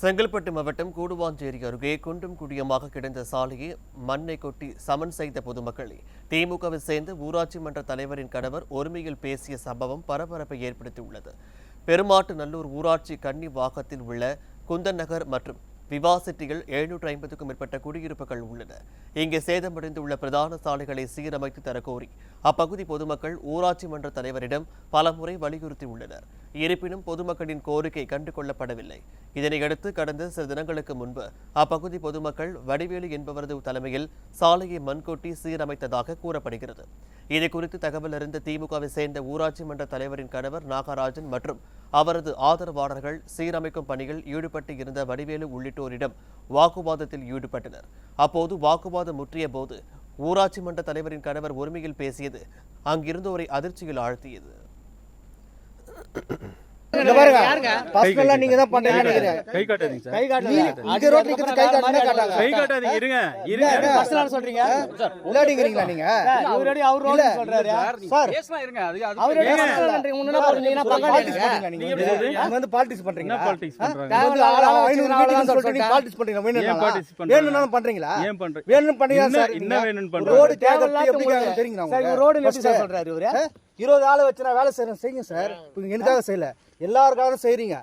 செங்கல்பட்டு மாவட்டம் கூடுவாஞ்சேரி அருகே குண்டும் குடியமாக கிடந்த சாலையை மண்ணை கொட்டி சமன் செய்த பொதுமக்களை. திமுகவை சேர்ந்த ஊராட்சி மன்ற தலைவரின் கணவர் ஒருமையில் பேசிய சம்பவம் பரபரப்பை ஏற்படுத்தியுள்ளது. பெருமாட்டு நல்லூர் ஊராட்சி கன்னி வாகத்தில் உள்ள குந்தன் நகர் மற்றும் விவாசிட்டியில் எழுநூற்று ஐம்பதுக்கும் மேற்பட்ட குடியிருப்புகள் உள்ளன. இங்கே சேதமடைந்துள்ள பிரதான சாலைகளை சீரமைத்து தரக்கோரி அப்பகுதி பொதுமக்கள் ஊராட்சி மன்ற தலைவரிடம் பலமுறை வலியுறுத்தியுள்ளனர். இருப்பினும் பொதுமக்களின் கோரிக்கை கண்டுகொள்ளப்படவில்லை. இதனையடுத்து கடந்த சில தினங்களுக்கு முன்பு அப்பகுதி பொதுமக்கள் வடிவேலு என்பவரது தலைமையில் சாலையை மண்கொட்டி சீரமைத்ததாக கூறப்படுகிறது. இது குறித்து தகவல் அறிந்த திமுகவை சேர்ந்த ஊராட்சி மன்ற தலைவரின் கணவர் நாகராஜன் மற்றும் அவரது ஆதரவாளர்கள் சீரமைக்கும் பணியில் ஈடுபட்டு இருந்த வடிவேலு உள்ளிட்டோரிடம் வாக்குவாதத்தில் ஈடுபட்டனர். அப்போது வாக்குவாதம் முற்றிய போது ஊராட்சி மன்ற தலைவரின் கணவர் உரிமையில் பேசியது அங்கிருந்தோரை அதிர்ச்சியில் ஆழ்த்தியது. பர்சனலா நீங்க தான் பண்றீங்க நினைக்கிறேன். கை காட்டாதீங்க சார். கை காட்டுங்க. இங்க ரோட்ல இருக்கிறது கை காட்டுனா காட்டாங்க. கை காட்டாதீங்க. இருங்க. இருங்க. பர்சனலா சொல்றீங்க? நீங்க? அவர் சொல்றாரு? சார் பேசலாம் இருங்க. அது அவரடி? பண்றீங்க பண்றீங்க நீங்க வந்து பாலிடிக்ஸ் என்ன பண்றீங்களா பாலிடிக்ஸ் பண்றாங்க? வந்து ஆளா சொல்லிட்டு நீங்க பாலிடிக்ஸ் பண்றீங்க பண்றாங்க? வேணும்னாலும் பண்றீங்களா? ஏன் பண்றீங்க வேணும் என்ன- சார் என்ன வேணும்னு பண்றாங்க? ரோடு தேவை எப்படி தெரியுங்களா உங்களுக்கு? ரோடு சார் சொல்றாரு இவரு? இருபது ஆளை வச்சு நான் வேலை செய்யறேன் செய்யுங்க சார். இப்ப எனக்காக செய்யல? எல்லாருக்காகவும் செய்றீங்க.